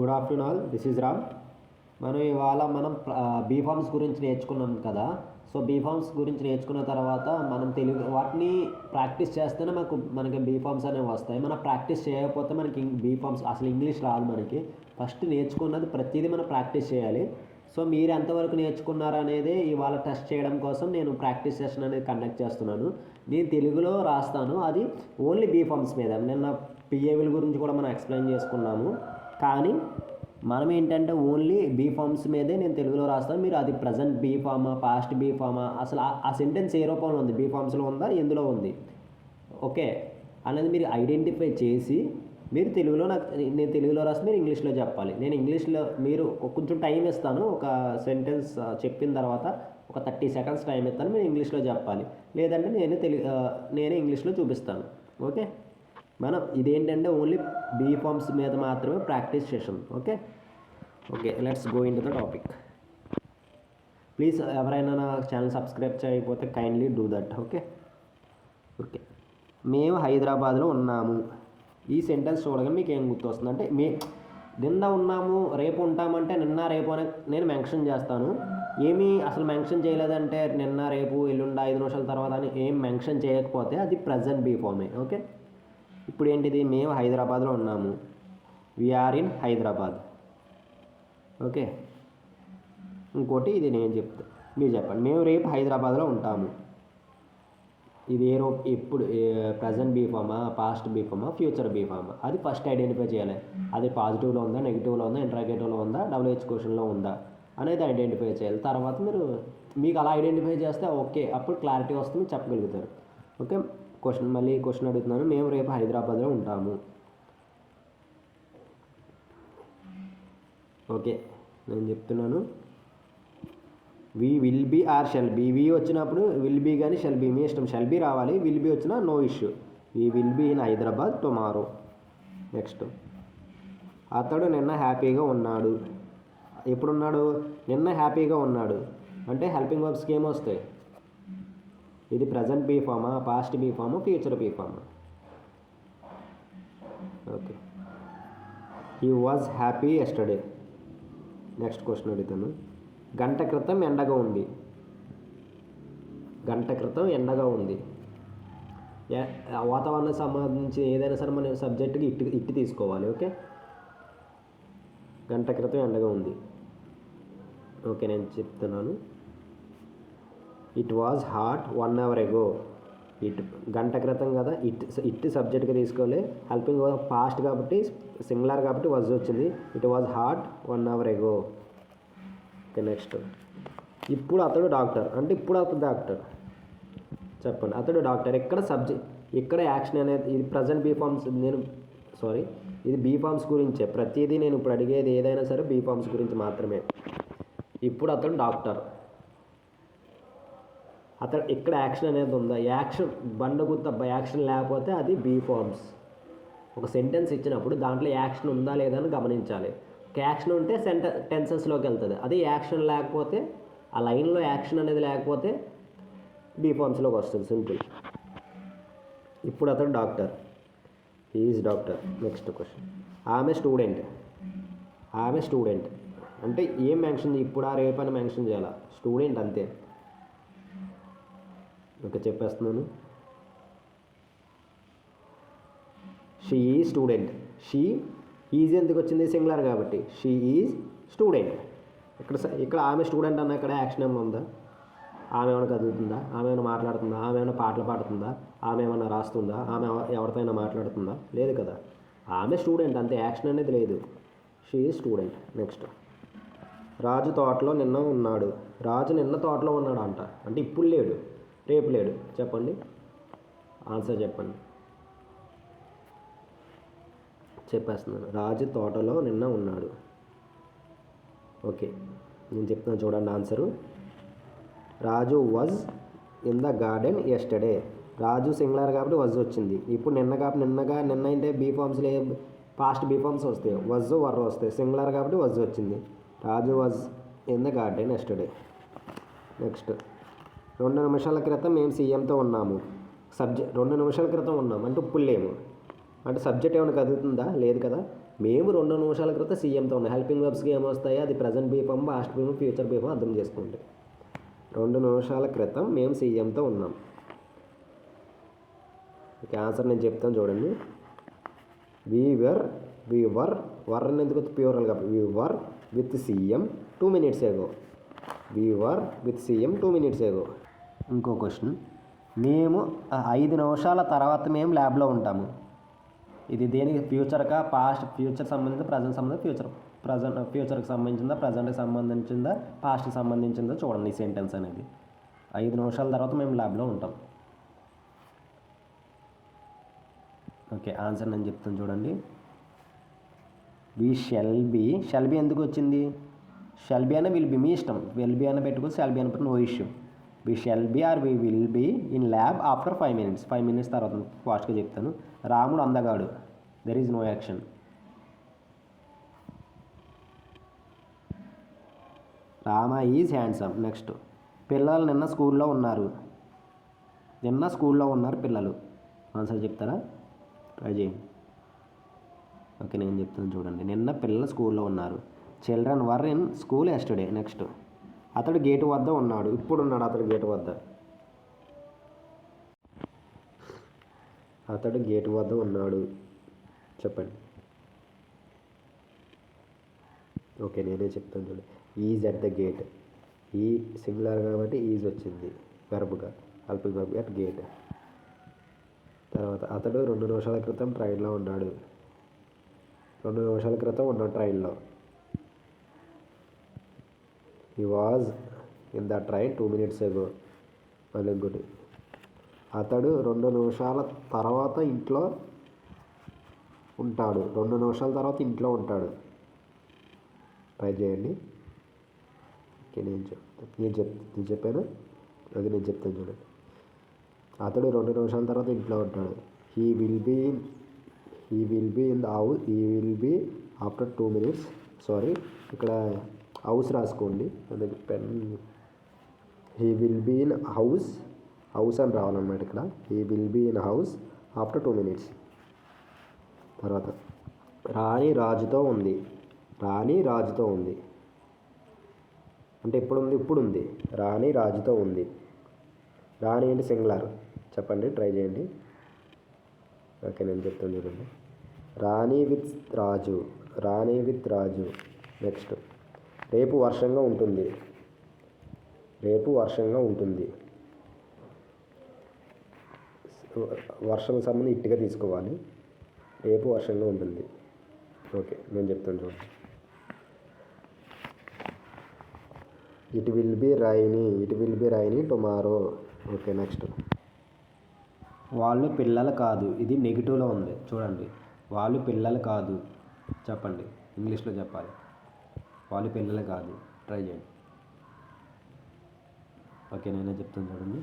Good afternoon all this is Ram. మనం ఇవాళ మనం బీఫామ్స్ గురించి నేర్చుకున్నాం కదా. సో బీఫామ్స్ గురించి నేర్చుకున్న తర్వాత మనం తెలుగు వాటిని ప్రాక్టీస్ చేస్తేనే మనకు మనకి బీఫామ్స్ అనేవి వస్తాయి. మనం ప్రాక్టీస్ చేయకపోతే మనకి బీఫామ్స్ అసలు ఇంగ్లీష్ రాదు మనకి. ఫస్ట్ నేర్చుకున్నది ప్రతిదీ మనం ప్రాక్టీస్ చేయాలి. సో మీరు ఎంతవరకు నేర్చుకున్నారు అనేది ఇవాళ టెస్ట్ చేయడం కోసం నేను ప్రాక్టీస్ సెషన్ అనేది కండక్ట్ చేస్తున్నాను. నేను తెలుగులో రాస్తాను. అది ఓన్లీ బీఫామ్స్ మీద. నిన్న పిఏవిల గురించి కూడా మనం ఎక్స్ప్లెయిన్ చేసుకున్నాము. కానీ మనం ఏంటంటే ఓన్లీ బీ ఫామ్స్ మీదే నేను తెలుగులో రాస్తాను. మీరు అది ప్రజెంట్ బీ ఫామా పాస్ట్ బీ ఫామా అసలు ఆ- సెంటెన్స్ ఏ రూపంలో ఉంది? బీ ఫామ్స్లో ఉందా? ఎందులో ఉంది? ఓకే? అనేది మీరు ఐడెంటిఫై చేసి మీరు తెలుగులో నాకు నేను తెలుగులో రాసి మీరు ఇంగ్లీష్లో చెప్పాలి. నేను ఇంగ్లీష్లో మీరు కొంచెం టైం ఇస్తాను. ఒక సెంటెన్స్ చెప్పిన తర్వాత ఒక థర్టీ సెకండ్స్ టైం ఇస్తాను. మీరు ఇంగ్లీష్లో చెప్పాలి. లేదంటే నేను తెలుగు నేనే ఇంగ్లీష్లో చూపిస్తాను. ఓకే? మనం ఇదేంటంటే ఓన్లీ బీ ఫామ్స్ మీద మాత్రమే practice session okay okay let's go into the topic please ఎవరైనా నా ఛానల్ సబ్స్క్రైబ్ చేయకపోతే kindly do that okay okay మేము హైదరాబాద్లో ఉన్నాము. ఈ సెంటెన్స్ చూడగానే మీకు ఏం గుర్తొస్తుంది? అంటే మీ నిన్న ఉన్నాము రేపు ఉంటామంటే నిన్న రేపు అని నేను మెన్షన్ చేస్తాను. ఏమీ అసలు మెన్షన్ చేయలేదంటే నిన్న రేపు ఎల్లుండ ఐదు నిమిషాల తర్వాత అని ఏం మెన్షన్ చేయకపోతే అది ప్రజెంట్ బీ ఫామే ఓకే ఇప్పుడు ఏంటిది మేము హైదరాబాద్లో ఉన్నాము. We are in Hyderabad. Okay? ఇంకోటి ఇది నేను చెప్తా మీరు చెప్పండి. మేము రేపు హైదరాబాద్లో ఉంటాము. ఇది ఏ రో ఎప్పుడు ప్రజెంట్ బీఫామా పాస్ట్ బీఫామా ఫ్యూచర్ బీఫామా అది ఫస్ట్ ఐడెంటిఫై చేయాలి. అది పాజిటివ్లో ఉందా నెగిటివ్లో ఉందా ఇంట్రాగేటివ్లో ఉందా డబ్ల్యూహెచ్ క్వశ్చన్లో ఉందా అనేది ఐడెంటిఫై చేయాలి. తర్వాత మీరు మీకు అలా ఐడెంటిఫై చేస్తే ఓకే అప్పుడు క్లారిటీ వస్తుంది మీరు చెప్పగలుగుతారు. ఓకే? క్వశ్చన్ మళ్ళీ క్వశ్చన్ అడుగుతున్నాను. మేము రేపు హైదరాబాద్లో ఉంటాము. ఓకే నేను చెప్తున్నాను. We will be or shall be. We వచ్చినప్పుడు విల్ బీ కానీ షెల్ బీ. మీ ఇష్టం షెల్ బీ రావాలి. విల్ బీ వచ్చినా no issue. We will be in Hyderabad tomorrow. Next. అతడు నిన్న హ్యాపీగా ఉన్నాడు. ఎప్పుడున్నాడు? నిన్న హ్యాపీగా ఉన్నాడు. అంటే హెల్పింగ్ వర్బ్స్కి ఏమొస్తాయి? ఇది ప్రజెంట్ బీ ఫామా పాస్ట్ బీ ఫామా future be Fama okay he was happy yesterday next question అడుగుతాను. గంట క్రితం ఎండగా ఉంది. గంట క్రితం ఎండగా ఉంది. ఏ- వాతావరణం సంబంధించి ఏదైనా సరే మన సబ్జెక్టుకి ఇట్టి ఇట్టి తీసుకోవాలి ఓకే గంట క్రితం ఎండగా ఉంది. ఓకే నేను చెప్తున్నాను. It was hot one hour ago it గంట క్రితం కదా ఇట్ ఇట్ సబ్జెక్ట్గా తీసుకోవాలి హెల్పింగ్ పాస్ట్ కాబట్టి సింగులర్ కాబట్టి వాజ్ వచ్చింది. It was hot one hour ago okay next ఇప్పుడు అతడు డాక్టర్ అంటే ఇప్పుడు అతడు డాక్టర్ చెప్పండి. అతడు డాక్టర్ ఎక్కడ సబ్జెక్ట్ ఎక్కడ యాక్షన్ అనేది ఇది ప్రజెంట్ బీఫామ్స్ నేను సారీ ఇది బీఫామ్స్ గురించే. ప్రతిదీ నేను ఇప్పుడు అడిగేది ఏదైనా సరే బీఫామ్స్ గురించి మాత్రమే. ఇప్పుడు అతడు డాక్టర్ అతడు ఇక్కడ యాక్షన్ అనేది ఉందా? యాక్షన్ బండగుత్త యాక్షన్ లేకపోతే అది బీ ఫార్మ్స్. ఒక సెంటెన్స్ ఇచ్చినప్పుడు దాంట్లో యాక్షన్ ఉందా లేదా అని గమనించాలి. ఒక యాక్షన్ ఉంటే సెంట టెన్సెస్లోకి వెళ్తుంది. అదే యాక్షన్ లేకపోతే ఆ లైన్లో యాక్షన్ అనేది లేకపోతే బీ ఫార్మ్స్లోకి వస్తుంది. సింపుల్. ఇప్పుడు అతను doctor. Is doctor. Next question. ఆమె స్టూడెంట్. ఆమె స్టూడెంట్. అంటే ఏం మెన్షన్ ఇప్పుడు ఆ రేపు అని మెన్షన్ చేయాలి? స్టూడెంట్ అంతే. ఓకే చెప్పేస్తున్నాను. షీ ఈ స్టూడెంట్ షీ ఈజ్ ఎందుకు వచ్చింది? సింగులర్ కాబట్టి. షీ ఈజ్ స్టూడెంట్ ఇక్కడ స- ఇక్కడ ఆమె స్టూడెంట్ అన్న ఇక్కడ యాక్షన్ ఏమైనా ఉందా? ఆమె ఏమైనా కదులుతుందా? ఆమె ఏమైనా మాట్లాడుతుందా? ఆమె ఏమైనా పాటలు పాడుతుందా? ఆమె ఏమైనా రాస్తుందా? ఆమె ఎవరితోనైనా మాట్లాడుతుందా? లేదు కదా. ఆమె స్టూడెంట్ అంతే. యాక్షన్ అనేది లేదు. She is student next Raju తోటలో నిన్న ఉన్నాడు. రాజు నిన్న తోటలో ఉన్నాడు అంట అంటే ఇప్పుడు లేడు. రేపు లేడు. చెప్పండి. ఆన్సర్ చెప్పండి. చెప్పేస్తున్నాను. రాజు తోటలో నిన్న ఉన్నాడు. ఓకే. నేను చెప్తున్నాను చూడండి answer. Raju was in the garden yesterday Raju singular కాబట్టి వజ్ వచ్చింది. ఇప్పుడు నిన్న కాబట్టి నిన్నగా నిన్న అంటే బీ ఫామ్స్లో పాస్ట్ బీ ఫామ్స్ వస్తాయి. వజ్ వర్ర వస్తాయి. సింగులర్ కాబట్టి వజ్ వచ్చింది. Raju was in the garden yesterday next రెండు నిమిషాల క్రితం మేము సీఎంతో ఉన్నాము. సబ్జెక్ట్ రెండు నిమిషాల క్రితం ఉన్నాము. అంటే ఇప్పుడు లేము. అంటే సబ్జెక్ట్ ఏమైనా కదులుతుందా? లేదు కదా. మేము రెండు నిమిషాల క్రితం సీఎంతో ఉన్నాం హెల్పింగ్ వెబ్స్కి ఏమొస్తాయో అది present be form past be form future be form అర్థం చేసుకోండి. రెండు నిమిషాల క్రితం మేము సీఎంతో ఉన్నాం ఓకే ఆన్సర్ నేను చెప్తాను చూడండి. వి వర్ వి వర్ వర్ అని ఎందుకు ప్యూరల్ కాబట్టి we were with CM two minutes ago we were with CM two minutes ago ఇంకో క్వశ్చన్. మేము ఐదు నిమిషాల తర్వాత మేము ల్యాబ్లో ఉంటాము. ఇది దేనికి? ఫ్యూచర్కా? పాస్ట్ ఫ్యూచర్ సంబంధించి ప్రజెంట్ సంబంధించి ఫ్యూచర్. ప్రజెంట్ ఫ్యూచర్కి సంబంధించిందా? ప్రజెంట్కి సంబంధించిందా? పాస్ట్కి సంబంధించిందా? చూడండి ఈ సెంటెన్స్ అనేది. ఐదు నిమిషాల తర్వాత మేము ల్యాబ్లో ఉంటాం. ఓకే ఆన్సర్ నేను చెప్తాను చూడండి. We shall be. Shall be ఎందుకు వచ్చింది? షెల్ బి అనే విల్ బి మీ ఇష్టం. విల్ బి అని పెట్టుకుని షెల్ బి అని no issue. We shall be or we will be in lab after five minutes. Five minutes తర్వాత ఫాస్ట్గా చెప్తాను. రాముడు అందగాడు. There is no action Rama is handsome. Next. పిల్లలు నిన్న స్కూల్లో ఉన్నారు. నిన్న స్కూల్లో ఉన్నారు పిల్లలు. ఆన్సర్ చెప్తారా? ట్రై చేయండి ఓకే నేను చెప్తాను చూడండి. నిన్న పిల్లలు స్కూల్లో ఉన్నారు. Children were in school yesterday next అతడు గేటు వద్ద ఉన్నాడు. ఇప్పుడు ఉన్నాడు అతడు గేటు వద్ద. అతడు గేటు వద్ద ఉన్నాడు. చెప్పండి. ఓకే నేనే చెప్తాను చూడండి ఈజ్ అట్ ద గేట్ ఈ సింగులర్ కాబట్టి ఈజ్ వచ్చింది. వెర్బ్గా అల్పిల్ వెర్బ్ అట్ గేట్ తర్వాత అతడు రెండు నిమిషాల క్రితం ట్రైన్లో ఉన్నాడు. రెండు నిమిషాల క్రితం ఉన్నాడు ట్రైన్లో he was in the train two minutes ago మళ్ళీ అతడు రెండు నిమిషాల తర్వాత ఇంట్లో ఉంటాడు. రెండు నిమిషాల తర్వాత ఇంట్లో ఉంటాడు. ట్రై చేయండి. ఓకే నేను చెప్తాను నేను చెప్ నేను చెప్పాను. అది నేను చెప్తాను చూడండి అతడు రెండు నిమిషాల తర్వాత ఇంట్లో ఉంటాడు. He will be he will be in the house he will be after two minutes sorry ఇక్కడ హౌస్ రాసుకోండి. అందుకే pen he will be in house house అని రావాలన్నమాట ఇక్కడ. He will be in house after two minutes. తర్వాత రాణి రాజుతో ఉంది. రాణి రాజుతో ఉంది. అంటే ఇప్పుడు ఉంది ఇప్పుడు ఉంది రాణి రాజుతో ఉంది. రాణి ఏంటి సింగులర్. చెప్పండి ట్రై చేయండి. ఓకే నేను చెప్తాను చూడండి. Rani with Raju. Rani with Raju. Next. రేపు వర్షంగా ఉంటుంది. రేపు వర్షంగా ఉంటుంది. వర్షం సంబంధం ఇట్టిగా తీసుకోవాలి. రేపు వర్షంగా ఉంటుంది. ఓకే నేను చెప్తాను చూడండి it will be rainy it will be rainy tomorrow okay next వాళ్ళు పిల్లలు కాదు. ఇది నెగిటివ్లో ఉంది. చూడండి. వాళ్ళు పిల్లలు కాదు. చెప్పండి. ఇంగ్లీష్లో చెప్పాలి. వాళ్ళు పిల్లలు కాదు. ట్రై చేయండి. ఓకే నేనే చెప్తాను చూడండి.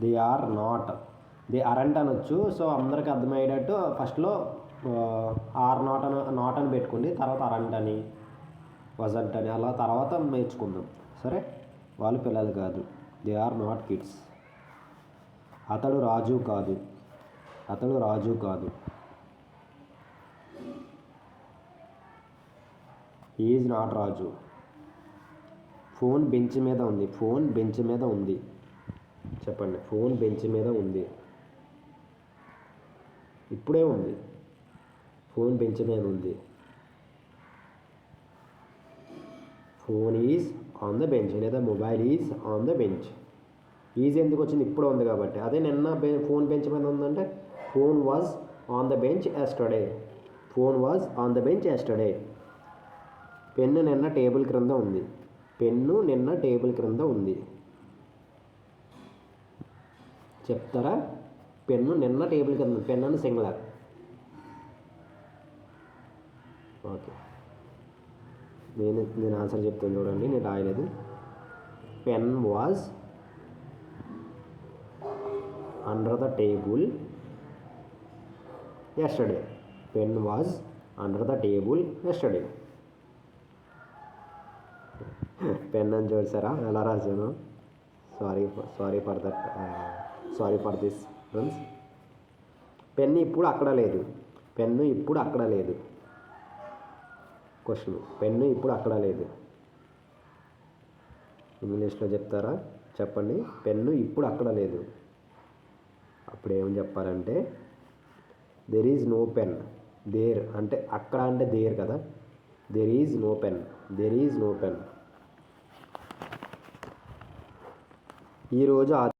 They are not they aren't అనొచ్చు. సో అందరికి అర్థమయ్యేటట్టు ఫస్ట్లో ఆర్ నాట్ అని నాట్ అని పెట్టుకోండి. తర్వాత అరంట్ అని వజంట్ అని అలా తర్వాత నేర్చుకుందాం. సరే? వాళ్ళు పిల్లలు కాదు. దే ఆర్ నాట్ కిడ్స్ అతడు రాజు కాదు. అతడు రాజు కాదు. Is not Raju phone bench మీద ఉంది. ఫోన్ బెంచ్ మీద ఉంది. చెప్పండి. ఫోన్ బెంచ్ మీద ఉంది. ఇప్పుడే ఉంది. ఫోన్ బెంచ్ మీద ఉంది. Phone is on the bench లేదా mobile is on the bench is ఎందుకు వచ్చింది? ఇప్పుడు ఉంది కాబట్టి. అదే నిన్న బె ఫోన్ బెంచ్ మీద ఉందంటే phone was on the bench yesterday phone was on the bench yesterday pen నిన్న టేబుల్ క్రింద ఉంది. పెన్ను నిన్న టేబుల్ క్రింద ఉంది. చెప్తారా? పెన్ను నిన్న టేబుల్ కింద పెన్ అని సింగులర్. ఓకే. నేను నేను ఆన్సర్ చెప్తాను చూడండి నేను రాయలేదు. Pen was under the table yesterday. Pen was under the table yesterday. Pen అని చూసారా? ఎలా రాశాను sorry sorry for that sorry for this friends pen ఇప్పుడు అక్కడ లేదు. పెన్ను ఇప్పుడు అక్కడ లేదు. క్వశ్చన్ పెన్ను ఇప్పుడు అక్కడ లేదు. ఇంగ్లీష్లో చెప్తారా? చెప్పండి. పెన్ను ఇప్పుడు అక్కడ లేదు. అప్పుడు ఏం చెప్పాలంటే there is no pen there అంటే అక్కడ అంటే దేర్ కదా. There is no pen there is no pen ఈరోజు ఆ